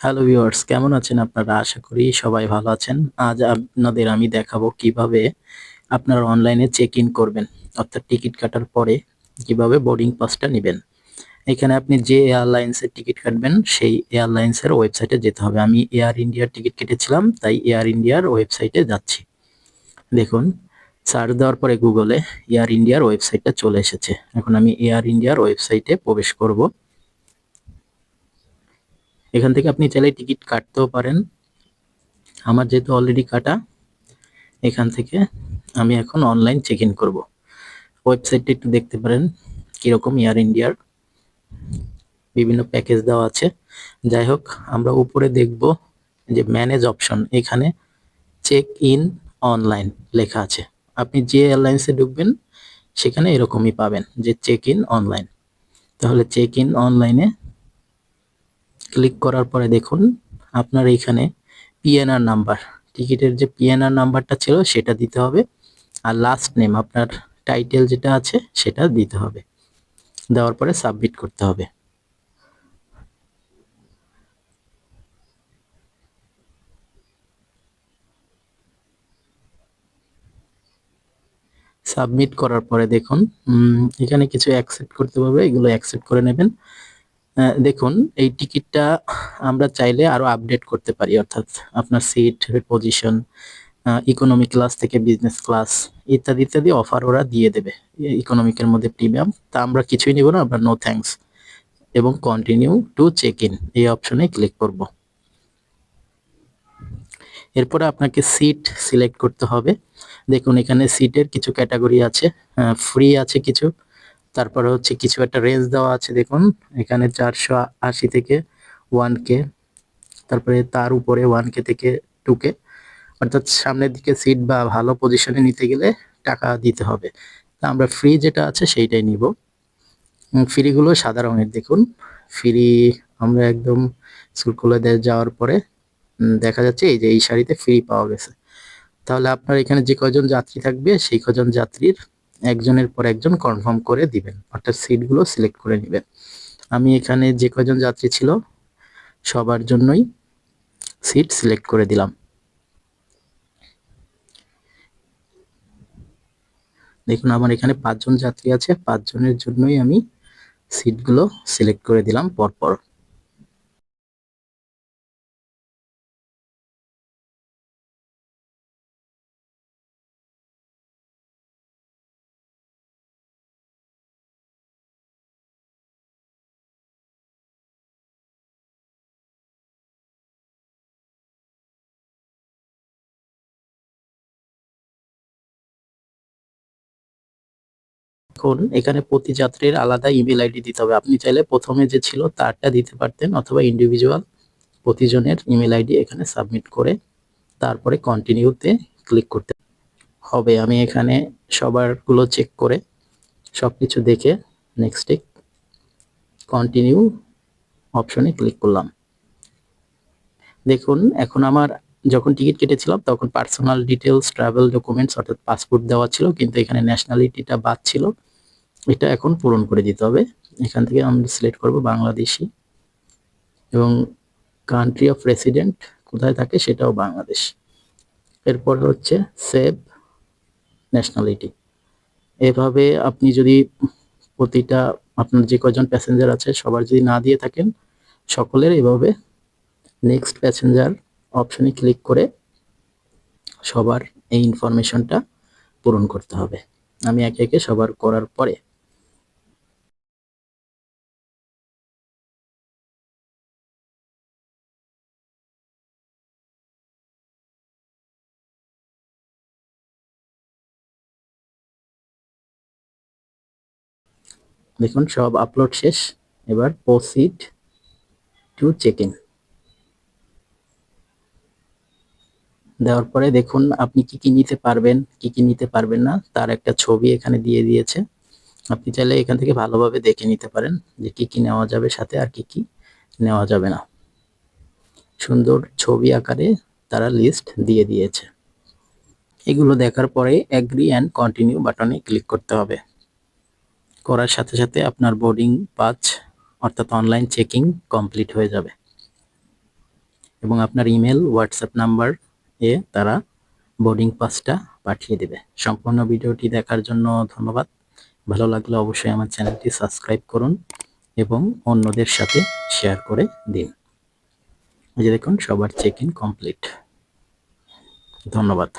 Hello viewers কেমন আছেন আপনারা? আশা করি সবাই ভালো আছেন। আজ আপনাদের আমি দেখাবো কীভাবে আপনারা অনলাইনে চেক ইন করবেন, অর্থাৎ টিকিট কাটার পরে কীভাবে বোর্ডিং পাসটা নেবেন। এখানে আপনি যে এয়ারলাইন্সের টিকিট কাটবেন, সেই এয়ারলাইন্সের ওয়েবসাইটে যেতে হবে। আমি এয়ার ইন্ডিয়ার টিকিট কেটেছিলাম, তাই এয়ার ইন্ডিয়ার ওয়েবসাইটে যাচ্ছি। দেখুন সার্চ দেওয়ার পরে গুগলে এয়ার ইন্ডিয়ার ওয়েবসাইটটা চলে এসেছে। এখন আমি এয়ার ইন্ডিয়ার ওয়েবসাইটে প্রবেশ করব। এখান থেকে আপনি চাইলে টিকিট কাটতেও পারেন। আমার যেহেতু অলরেডি কাটা, এখান থেকে আমি এখন অনলাইন চেক ইন করব। ওয়েবসাইটটা একটু দেখতে পারেন, কীরকম এয়ার ইন্ডিয়ার বিভিন্ন প্যাকেজ দেওয়া আছে। যাই হোক, আমরা উপরে দেখব যে ম্যানেজ অপশন এখানে চেক ইন অনলাইন লেখা আছে। আপনি যে এয়ারলাইন্সে ঢুকবেন, সেখানে এরকমই পাবেন যে চেক ইন অনলাইন তাহলে চেক ইন অনলাইনে ক্লিক করার পরে দেখুন, আপনার এইখানে পিএনআর নাম্বার টিকিটের যে পিএনআর নাম্বারটা ছিল সেটা দিতে হবে। আর লাস্ট নেম আপনার টাইটেল যেটা আছে সেটা দিতে হবে। দেওয়ার পরে সাবমিট করতে হবে। সাবমিট করার পরে দেখুন এখানে কিছু অ্যাকসেপ্ট করতে হবে। এগুলো অ্যাকসেপ্ট করে নেবেন। দেখুন, এই টিকিটটা আমরা চাইলে আরও আপডেট করতে পারি, অর্থাৎ আপনার সিট পজিশন ইকোনমি ক্লাস থেকে বিজনেস ক্লাস ইত্যাদি ইত্যাদি অফার ওরা দিয়ে দেবে ইকোনমিকের মধ্যে প্রিমিয়াম তা আমরা কিছুই নিব না, আমরা নো থ্যাঙ্কস এবং কন্টিনিউ টু চেক ইন এই অপশনে ক্লিক করব। এরপরে আপনাকে সিট সিলেক্ট করতে হবে। দেখুন, এখানে সিটের কিছু ক্যাটাগরি আছে ফ্রি আছে কিছু। তারপরে হচ্ছে কিছু একটা রেঞ্জ দেওয়া আছে, দেখুন। এখানে চারশো আশি থেকে ওয়ান কে তারপরে তার উপরে ওয়ান কে থেকে টু কে অর্থাৎ সামনের দিকে সিট বা ভালো পজিশনে নিতে গেলে টাকা দিতে হবে। তা আমরা ফ্রি যেটা আছে সেইটাই নিব। ফ্রিগুলো সাদা রঙের, দেখুন। ফ্রি আমরা একদম স্কুল যাওয়ার পরে দেখা যাচ্ছে এই যে এই শাড়িতে ফ্রি পাওয়া গেছে। তাহলে আপনার এখানে যে কজন যাত্রী থাকবে, সেই কজন যাত্রীর একজনের পর একজন কনফার্ম করে দিবেন। অর্থাৎ সিটগুলো সিলেক্ট করে নেবেন। আমি এখানে যে কজন যাত্রী ছিল, সবার জন্যই সিট সিলেক্ট করে দিলাম। দেখুন, আমার এখানে পাঁচজন যাত্রী আছে, পাঁচজনের জন্যই আমি সিটগুলো সিলেক্ট করে দিলাম পরপর। এখন এখানে প্রতি যাত্রীর আলাদা ইমেল আইডি দিতে হবে। আপনি চাইলে প্রথমে যে ছিল তারটা দিতে পারতেন অথবা ইন্ডিভিজুয়াল প্রতিজনের ইমেল আইডি এখানে সাবমিট করে তারপরে কন্টিনিউতে ক্লিক করতে হবে। আমি এখানে সবারগুলো চেক করে সব কিছু দেখে নেক্সটে কন্টিনিউ অপশনে ক্লিক করলাম। দেখুন, এখন আমার যখন টিকিট কেটেছিলাম তখন পার্সোনাল ডিটেলস ট্রাভেল ডকুমেন্টস অর্থাৎ পাসপোর্ট দেওয়া ছিল, কিন্তু এখানে ন্যাশনালিটিটা বাদ ছিল। এটা এখন পূরণ করে দিতে হবে। এখান থেকে আমরা সিলেক্ট করব বাংলাদেশি। এবং কান্ট্রি অফ রেসিডেন্ট কোথায় থাকে সেটাও বাংলাদেশ। এরপর হচ্ছে সেভ ন্যাশনালিটি এভাবে আপনি যদি প্রতিটা আপনার যে কজন প্যাসেঞ্জার আছে সবার যদি না দিয়ে থাকেন, সকলের এভাবে নেক্সট প্যাসেঞ্জার অপশনে ক্লিক করে সবার এই ইনফরমেশনটা পূরণ করতে হবে। আমি একে একে সবার করার পরে দেখুন, সব আপলোড শেষ। এবার প্রসিড টু চেক ইন দেওয়ার পরে দেখুন, আপনি কি কি নিতে পারবেন, কি কি নিতে পারবেন না, তার একটা ছবি এখানে দিয়ে দিয়েছে। আপনি চাইলে এখান থেকে ভালোভাবে দেখে নিতে পারেন যে কি কি নেওয়া যাবে সাথে আর কি কি নেওয়া যাবে না। সুন্দর ছবি আকারে তারা লিস্ট দিয়ে দিয়েছে। এগুলো দেখার পরে অ্যাগ্রি অ্যান্ড কন্টিনিউ বাটনে ক্লিক করতে হবে। করার সাথে সাথে আপনার বোর্ডিং পাঁচ অর্থাৎ অনলাইন চেকিং কমপ্লিট হয়ে যাবে। এবং আপনার ইমেল হোয়াটসঅ্যাপ নাম্বার এ তারা বোর্ডিং পাসটা পাঠিয়ে দেবে। সম্পূর্ণ ভিডিওটি দেখার জন্য ধন্যবাদ। ভালো লাগলে অবশ্যই আমার চ্যানেলটি সাবস্ক্রাইব করুন এবং অন্যদের সাথে শেয়ার করে দিন। এই যে দেখুন, সবার চেক ইন কমপ্লিট ধন্যবাদ।